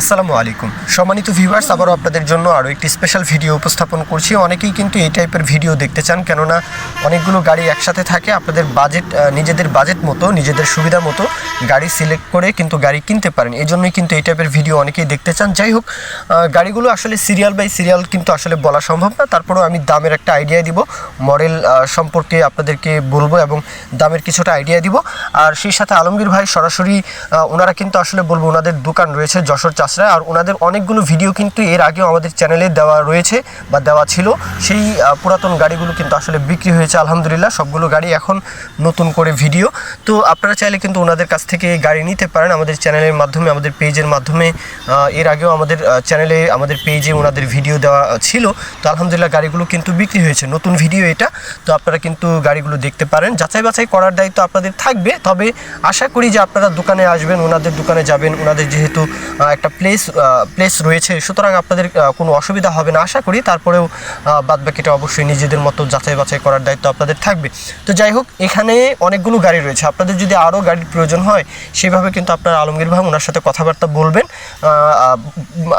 আসসালামু আলাইকুম। সম্মানিত ভিউয়ার্স আবারও আপনাদের জন্য আরও একটি স্পেশাল ভিডিও উপস্থাপন করছি। অনেকেই কিন্তু এই টাইপের ভিডিও দেখতে চান, কেননা অনেকগুলো গাড়ি একসাথে থাকে, আপনাদের বাজেট নিজেদের বাজেট মতো, নিজেদের সুবিধা মতো গাড়ি সিলেক্ট করে কিন্তু গাড়ি কিনতে পারেন। এই জন্যই কিন্তু এই টাইপের ভিডিও অনেকেই দেখতে চান। যাই হোক গাড়িগুলো আসলে সিরিয়াল বাই সিরিয়াল কিন্তু আসলে বলা সম্ভব না। তারপরেও আমি দামের একটা আইডিয়া দিব মডেল সম্পর্কে আপনাদেরকে বলব এবং দামের কিছুটা আইডিয়া দিব। আর সেই সাথে আলমগীর ভাই সরাসরি ওনারা কিন্তু আসলে বলব, ওনাদের দোকান রয়েছে যশোর চাষরা আর ওনাদের অনেকগুলো ভিডিও কিন্তু এর আগেও আমাদের চ্যানেলে দেওয়া রয়েছে বা দেওয়া ছিল। সেই পুরাতন গাড়িগুলো কিন্তু আসলে বিক্রি হয়েছে, আলহামদুলিল্লাহ। সবগুলো গাড়ি এখন নতুন করে ভিডিও তো আপনারা চাইলে কিন্তু ওনাদের কাছ থেকে গাড়ি নিতে পারেন। আমাদের চ্যানেলের মাধ্যমে, আমাদের পেজের মাধ্যমে এর আগেও আমাদের চ্যানেলে আমাদের পেজে ওনাদের ভিডিও দেওয়া ছিল। তো আলহামদুলিল্লাহ গাড়িগুলো কিন্তু বিক্রি হয়েছে। নতুন ভিডিও এটা। তো আপনারা কিন্তু গাড়িগুলো দেখতে পারেন। যাচাই বাছাই করার দায়িত্ব আপনাদের থাকবে। তবে আশা করি যে আপনারা দোকানে আসবেন, ওনাদের দোকানে যাবেন। ওনাদের যেহেতু একটা প্লেস প্লেস রয়েছে। সুতরাং আপনাদের কোনো অসুবিধা হবে না। আশা করি তারপরেও বাদ বাকিটা অবশ্যই নিজেদের মতো যাচাই বাছাই করার দায়িত্ব আপনাদের থাকবে। তো যাই হোক, এখানে অনেকগুলো গাড়ি রয়েছে। আপনাদের যদি আরও গাড়ির প্রয়োজন হয়, সেভাবে কিন্তু আপনারা আলমগীর ভাই ওনার সাথে কথাবার্তা বলবেন।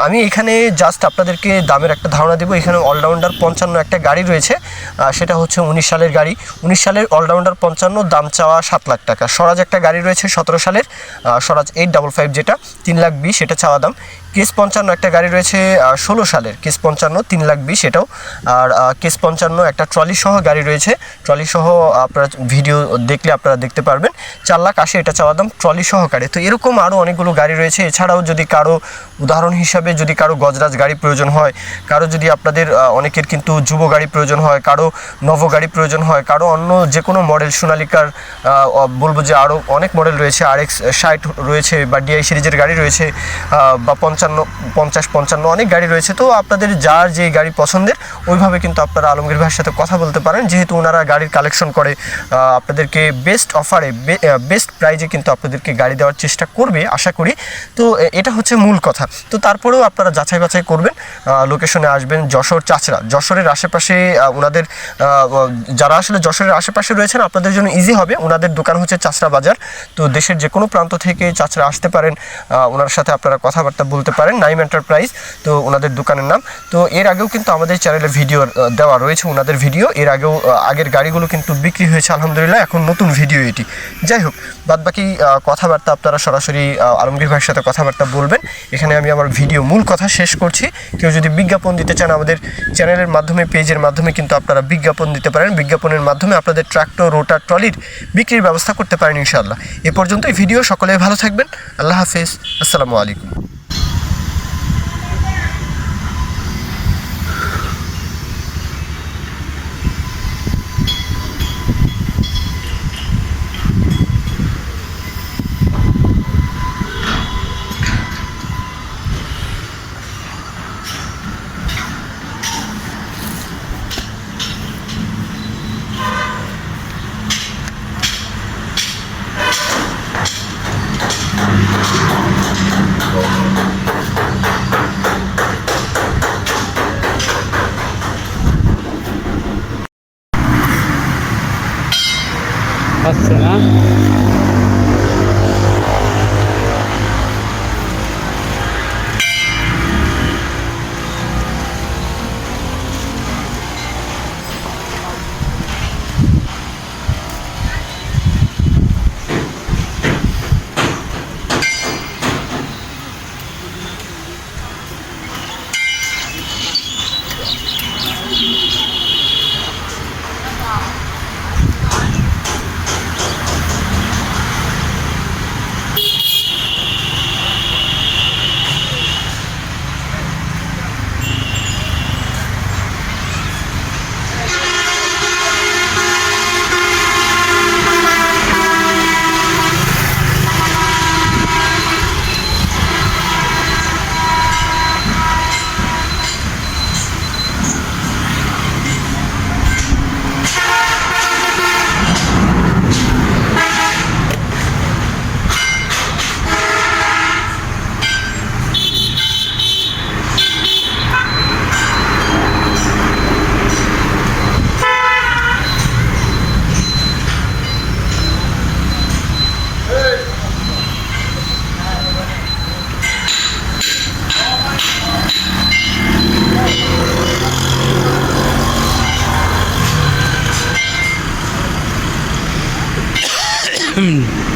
আমি এখানে জাস্ট আপনাদেরকে দামের একটা ধারণা দেবো। এখানে অলরাউন্ডার পঞ্চান্ন একটা গাড়ি রয়েছে। সেটা হচ্ছে উনিশ সালের গাড়ি। উনিশ সালের অলরাউন্ডার পঞ্চান্ন, দাম চাওয়া সাত লাখ টাকা। স্বরাজ একটা গাড়ি রয়েছে সতেরো সালের স্বরাজ এইট ডাবল ফাইভ যেটা, তিন লাখ বিশ, এটা চাওয়া দাম কেস পঞ্চান্ন একটা গাড়ি রয়েছে ষোলো সালের। কেস পঞ্চান্ন, তিন লাখ বিশ এটাও। আর কেস পঞ্চান্ন একটা ট্রলি সহ গাড়ি রয়েছে। ট্রলি সহ আপনারা ভিডিও দেখলে আপনারা দেখতে পারবেন। চার লাখ আশি এটা চাওয়া দাম, ট্রলি সহকারে তো এরকম আরও অনেকগুলো গাড়ি রয়েছে। এছাড়াও যদি কারও উদাহরণ হিসাবে যদি কারও গজরাজ গাড়ি প্রয়োজন হয়, কারও যদি আপনাদের অনেকের কিন্তু যুব গাড়ি প্রয়োজন হয়, কারও নব গাড়ি প্রয়োজন হয়, কারও অন্য যে কোনো মডেল সোনালিকার বলব যে আরও অনেক মডেল রয়েছে আর এক্স ষাট রয়েছে বা ডিআই সিরিজের গাড়ি রয়েছে বা বা পঞ্চান্ন, পঞ্চাশ, পঞ্চান্ন অনেক গাড়ি রয়েছে। তো আপনাদের যার যে গাড়ি পছন্দের, ওইভাবে কিন্তু আপনারা আলমগীর ভাইয়ের সাথে কথা বলতে পারেন। যেহেতু ওনারা গাড়ির কালেকশন করে আপনাদেরকে বেস্ট অফারে বেস্ট প্রাইজে কিন্তু আপনাদেরকে গাড়ি দেওয়ার চেষ্টা করবে, আশা করি। তো এটা হচ্ছে মূল কথা। তো তারপরেও আপনারা যাচাই বাছাই করবেন লোকেশনে আসবেন যশোর চাচড়া। যশোরের আশেপাশে ওনাদের যারা আসলে যশোরের আশেপাশে রয়েছেন, আপনাদের জন্য ইজি হবে। ওনাদের দোকান হচ্ছে চাচড়া বাজার। তো দেশের যে কোনো প্রান্ত থেকে চাচড়া আসতে পারেন। ওনার সাথে আপনারা কথাবার্তা বলতে পারেন, নাইম এন্টারপ্রাইজ, তো ওনাদের দোকানের নাম। তো এর আগেও কিন্তু আমাদের চ্যানেলে ভিডিও দেওয়া রয়েছে ওনাদের ভিডিও এর আগেও আগের গাড়িগুলো কিন্তু বিক্রি হয়েছে, আলহামদুলিল্লাহ, এখন নতুন ভিডিও এটি। যাই হোক বাদ বাকি কথাবার্তা আপনারা সরাসরি আলমগীর ভাইয়ের সাথে কথাবার্তা বলবেন। এখানে আমি আমার ভিডিও মূল কথা শেষ করছি। কেউ যদি বিজ্ঞাপন দিতে চান, আমাদের চ্যানেলের মাধ্যমে পেজের মাধ্যমে কিন্তু আপনারা বিজ্ঞাপন দিতে পারেন। বিজ্ঞাপনের মাধ্যমে আপনাদের ট্রাক্টর রোটার ট্রলির বিক্রির ব্যবস্থা করতে পারেন, ইনশাআল্লাহ। এ পর্যন্ত এই ভিডিও সকলে ভালো থাকবেন। আল্লাহ হাফেজ। আসসালামু আলাইকুম। হচ্ছে না। 嗯。